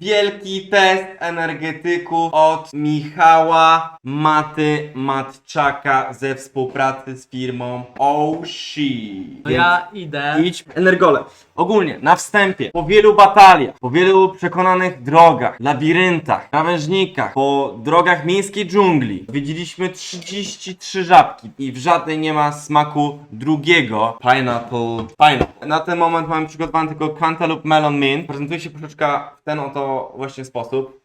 wielki test energetyków od Michała Maty Matczaka ze współpracy z firmą Oshi. To ja idę. Idź energole. Ogólnie, na wstępie, po wielu bataliach, po wielu przekonanych drogach, labiryntach, krawężnikach, po drogach miejskiej dżungli, widzieliśmy 33 żabki i w żadnej nie ma smaku drugiego pineapple. Pineapple. Na ten moment mamy przygotowany tylko cantaloupe melon mint. Prezentuje się poszeczka w ten oto właśnie sposób.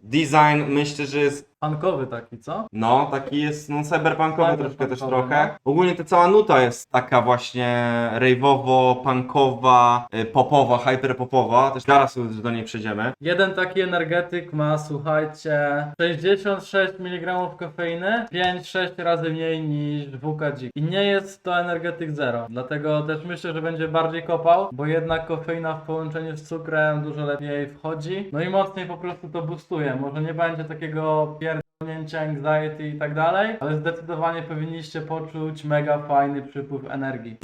Design myślę, że jest Pankowy taki, co? no, taki jest no cyberpunkowy troszkę też Cyberpunkowy, trochę. Ogólnie ta cała nuta jest taka właśnie rave'owo, punkowa, y, popowa, hyperpopowa. Też zaraz do niej przejdziemy. Jeden taki energetyk ma, słuchajcie, 66 mg kofeiny, 5-6 razy mniej niż WKG. I nie jest to energetyk zero. Dlatego też myślę, że będzie bardziej kopał, bo jednak kofeina w połączeniu z cukrem dużo lepiej wchodzi. No i mocniej po prostu to boostuje. Może nie będzie takiego anxiety i tak dalej, ale zdecydowanie powinniście poczuć mega fajny przypływ energii.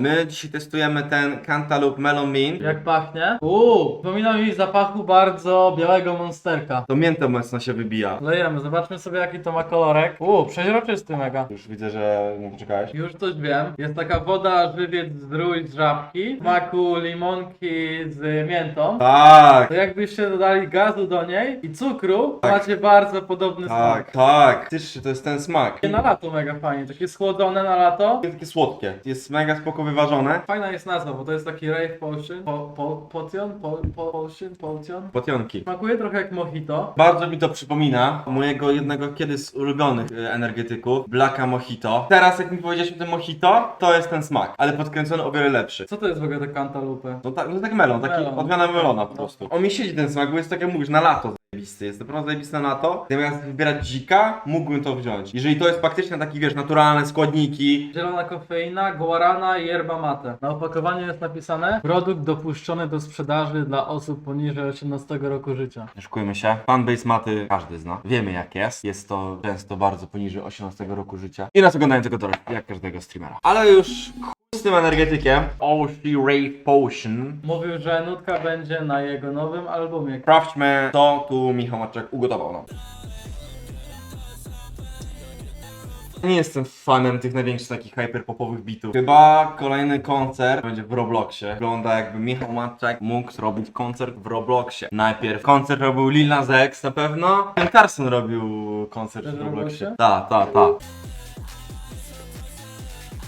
My dzisiaj testujemy ten Cantaloupe Melon Mint. Jak pachnie? Uuu, przypomina mi zapachu bardzo białego monsterka. To mięto mocno się wybija. Lejemy, zobaczmy sobie jaki to ma kolorek. Uuu, przeźroczysty mega. Już widzę, że nie poczekałeś. Już coś wiem. Jest taka woda, żywiec, zdrój z żabki, smaku limonki z miętą. Tak, To jakbyście dodali gazu do niej i cukru, macie bardzo podobny tak, smak. tak. Tyż, to jest ten smak. Takie na lato mega fajnie, takie schłodzone na lato. Takie słodkie. Jest mega spoko wyważone. Fajna jest nazwa, bo to jest taki rave potion, po, po, potion, po, po, potion, potion. Potionki. Smakuje trochę jak mojito. Bardzo mi to przypomina mojego jednego kiedyś z ulubionych y, energetyków, Blacka Mojito. Teraz jak mi powiedzieliśmy ten Mojito, to jest ten smak, ale podkręcony o wiele lepszy. Co to jest w ogóle te cantaloupe? No tak, no tak melon, taki Melon. odmiana melona po No. prostu. On mi siedzi ten smak, bo jest tak jak mówisz, na lato zajebisty, jest naprawdę zajebisty na lato. Zamiast wybierać dzika, mógłbym to wziąć. Jeżeli to jest faktycznie taki, wiesz, naturalne składniki, Zielona kofeina, guarana i yerba mate. Na opakowaniu jest napisane produkt dopuszczony do sprzedaży dla osób poniżej 18 roku życia. nie się, fanbase maty każdy zna. Wiemy jak jest, jest to często bardzo poniżej 18 roku życia. I nas oglądają tylko to, jak każdego streamera. Ale już tym energetykiem, Oshi Rave Potion. Mówił, że nutka będzie na jego nowym albumie. Sprawdźmy, co tu Michał Maczek ugotował nam. Nie jestem fanem tych największych takich hyperpopowych bitów. Chyba kolejny koncert będzie w Robloxie. Wygląda jakby Michał Matczak mógł zrobić koncert w Robloxie. Najpierw koncert robił Lil Nas X na pewno. Ten Carson robił koncert w. Robloxie? Tak, tak, tak.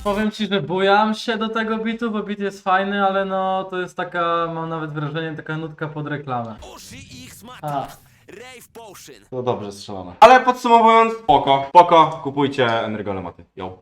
Powiem ci, że bujam się do tego bitu, bo bit jest fajny, ale no to jest taka, mam nawet wrażenie, taka nutka pod reklamę. Uszy ich. A, Rave Potion. To dobrze strzelone. Ale podsumowując, spoko, spoko, kupujcie Energole Maty. Yo.